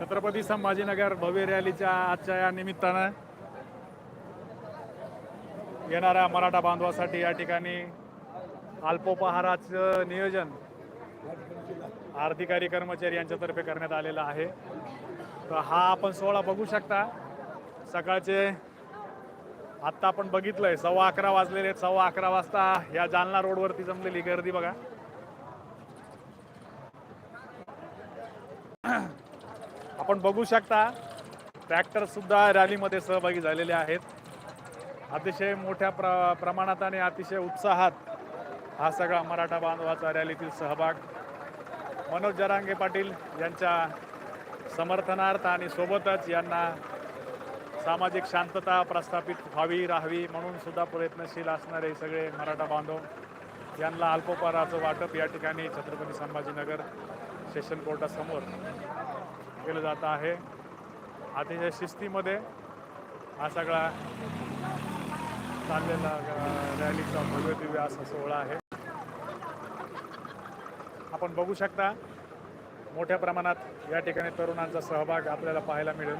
छत्रपती संभाजीनगर भव्य रॅलीच्या आजच्या या निमित्तानं येणाऱ्या मराठा बांधवासाठी या ठिकाणी अल्पोपहाराचं नियोजन अधिकारी कर्मचारी यांच्यातर्फे करण्यात आलेलं आहे. तर हा आपण सोहळा बघू शकता. सकाळचे आत्ता आपण बघितलंय सव्वा अकरा वाजलेले सव्वा अकरा वाजता या जालना रोडवरती जमलेली गर्दी बघा. आपण बघू शकता ट्रॅक्टर सुद्धा रॅलीमध्ये सहभागी झालेले आहेत. अतिशय मोठ्या प्र प्रमाणात आणि अतिशय उत्साहात हा सगळा मराठा बांधवाचा रॅलीतील सहभाग. मनोज जरांगे पाटील यांच्या समर्थनार्थ आणि सोबतच यांना सामाजिक शांतता प्रस्थापित व्हावी राहावी म्हणून सुद्धा प्रयत्नशील असणारे सगळे मराठा बांधव यांना अल्पोपहाराचं वाटप या ठिकाणी छत्रपती संभाजीनगर सेशन कोर्टासमोर केलं जात आहे. अतिशय शिस्तीमध्ये हा सगळा चाललेला रॅलीचा भव्य दिव्य असा सोहळा आहे. आपण बघू शकता मोठ्या प्रमाणात या ठिकाणी तरुणांचा सहभाग आपल्याला पाहायला मिळेल.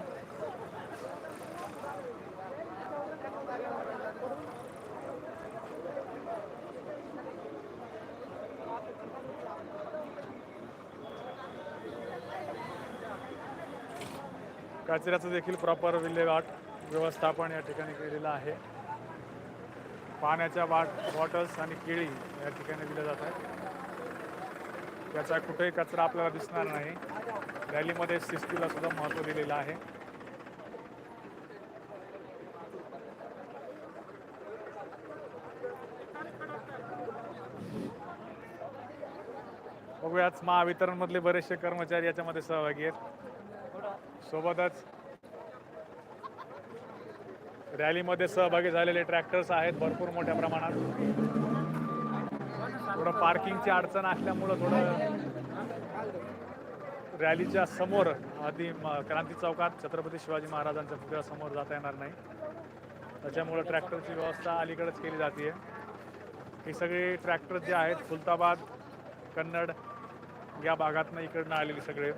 कचऱ्याचं देखील प्रॉपर विल्हेवाट व्यवस्थापन या ठिकाणी केलेलं आहे. पाण्याच्या बाट बॉटल्स आणि केळी या ठिकाणी दिल्या जात आहेत. याचा कुठेही कचरा आपल्याला दिसणार नाही. रॅलीमध्ये शिस्तीला सुद्धा महत्त्व दिलेलं आहे. बघूयाच महावितरणमधले बरेचसे कर्मचारी याच्यामध्ये सहभागी आहेत. सोबतच रॅलीमध्ये सहभागी झालेले ट्रॅक्टर्स आहेत भरपूर मोठ्या प्रमाणात. थोडं पार्किंगची अडचण असल्यामुळं थोडं रॅलीच्या समोर आधी म- क्रांती चौकात छत्रपती शिवाजी महाराजांच्या पुतळ्यासमोर जाता येणार नाही. त्याच्यामुळं ट्रॅक्टरची व्यवस्था अलीकडेच केली जाते ही सगळी ट्रॅक्टर जे आहेत खुलताबाद कन्नड या भागातनं इकडनं आलेली सगळे.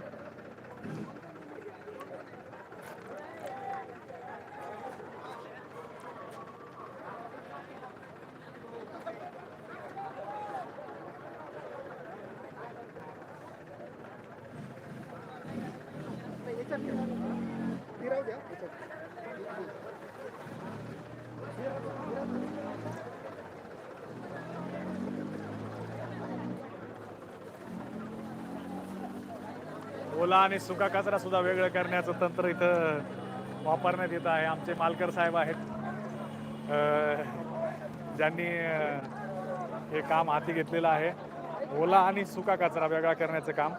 ओला आणि सुका कचरा सुद्धा वेगळं करण्याचं तंत्र इथं वापरण्यात येत आहे. आमचे मालकर साहेब आहेत. ज्यांनी हे काम हाती घेतलेलं आहे. ओला आणि सुका कचरा वेगळा करण्याचं काम.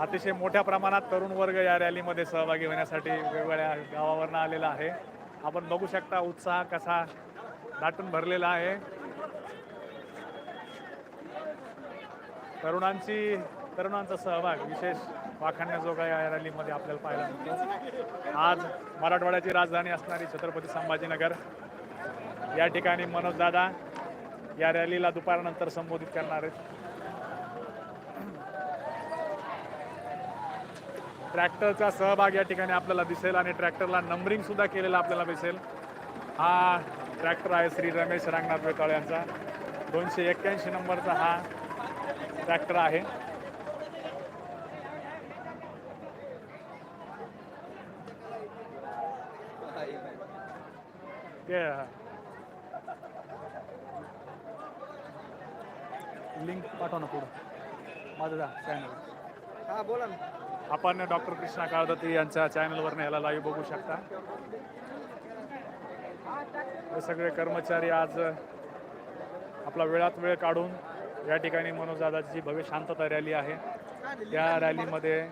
अतिशय मोठ्या प्रमाणात तरुण वर्ग या रॅलीमध्ये सहभागी होण्यासाठी वेगवेगळ्या गावावरनं आलेला आहे. आपण बघू शकता उत्साह कसा दाटून भरलेला आहे. तरुणांची तरुणांचा सहभाग विशेष वाखाणण्याजोगा या रॅलीमध्ये आपल्याला पाहायला मिळतो. आज मराठवाड्याची राजधानी असणारी छत्रपती संभाजीनगर. या ठिकाणी मनोज दादा या रॅलीला दुपारनंतर संबोधित करणार आहेत. ट्रॅक्टरचा सहभाग या ठिकाणी आपल्याला दिसेल आणि ट्रॅक्टरला नंबरिंग सुद्धा केलेला आपल्याला दिसेल. हा ट्रॅक्टर आहे श्री रमेश रंगनाथ वेताळ यांचा. दोनशे एक्क्याऐंशी नंबरचा हा ट्रॅक्टर आहे. ते लिंक पाठव ना पुढं. माझं जा चॅनल हा बोला ना. आपण डॉक्टर कृष्णा काळदत्ती यांच्या चॅनलवर याला लाईव्ह बघू शकता. हे सगळे कर्मचारी आज आपला वेळात वेळ काढून या ठिकाणी मनोजदादाची भव्य शांतता रॅली आहे. या रॅलीमध्ये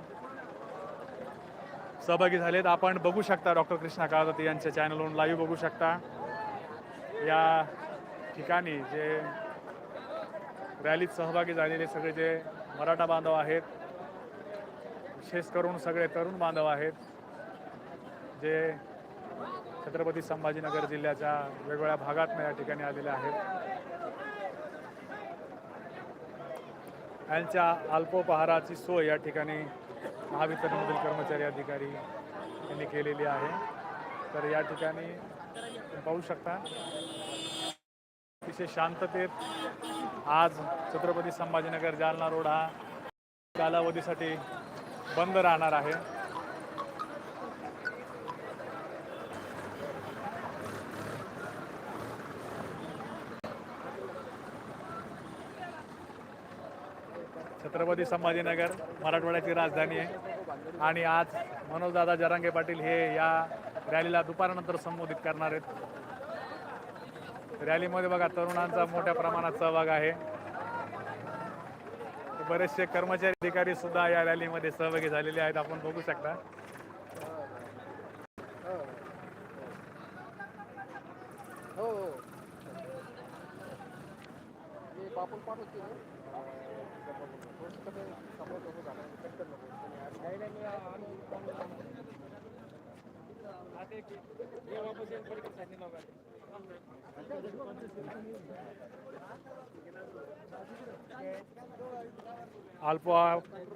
सहभागी झालेत. आपण बघू शकता डॉक्टर कृष्णा काळदत्ती यांच्या चॅनलवरून लाईव्ह बघू शकता. या ठिकाणी जे रॅलीत सहभागी झालेले सगळे जे मराठा बांधव आहेत विशेष करून सगळे तरुण बांधव आहेत जे छत्रपती संभाजीनगर जिल्ह्याच्या वेगवेगळ्या भागातनं या ठिकाणी आलेले आहेत. यांच्या अल्पोपहाराची सोय या ठिकाणी महावितरणमधील कर्मचारी अधिकारी यांनी केलेली आहे. तर या ठिकाणी तुम्ही पाहू शकता अतिशय शांततेत आज छत्रपती संभाजीनगर जालना रोड हा कालावधीसाठी बंद राहणार आहे. छत्रपती संभाजीनगर मराठवाड्याची राजधानी आहे. आणि आज मनोजदादा जरांगे पाटील हे या रॅलीला दुपारनंतर संबोधित करणार आहेत. रॅलीमध्ये बघा तरुणांचा मोठ्या प्रमाणात सहभाग आहे. बरेचसे कर्मचारी अधिकारी सुद्धा या रॅलीमध्ये सहभागी झालेले आहेत. आपण बघू शकता. हो हो मी पापून पाठवते अल्प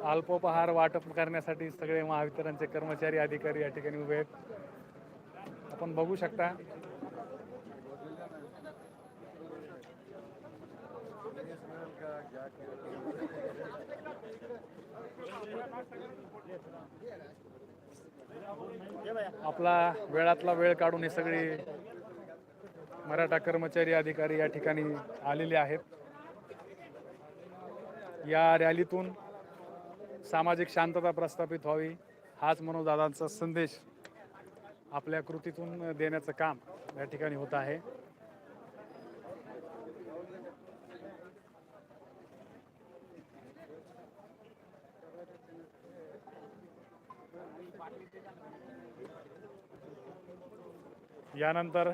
अल्पोपहार वाटप करण्यासाठी सगळे महावितरणचे कर्मचारी अधिकारी या ठिकाणी उभे आहेत. आपण बघू शकता. आपला वेळातला वेळ काढून हे सगळे मराठा कर्मचारी अधिकारी या ठिकाणी आलेले आहेत. या रॅलीतून सामाजिक शांतता प्रस्थापित व्हावी हाच मनोदादांचा संदेश आपल्या कृतीतून देण्याचं काम या ठिकाणी होत आहे. यानंतर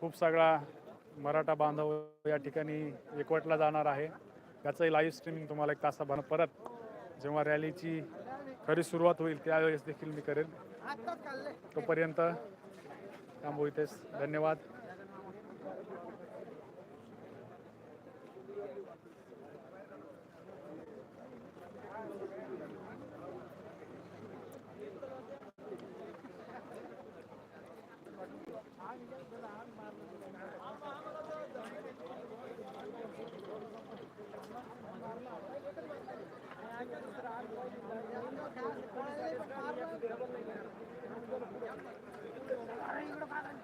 खूप सगळा मराठा बांधव या ठिकाणी एकवटला जाणार आहे. त्याचंही लाईव्ह स्ट्रीमिंग तुम्हाला एक तासाभर परत जेव्हा रॅलीची खरी सुरुवात होईल त्यावेळेस देखील मी करेन तोपर्यंत थांबू इथेच. धन्यवाद. கூட பாக்குறேன்